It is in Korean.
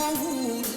mahuna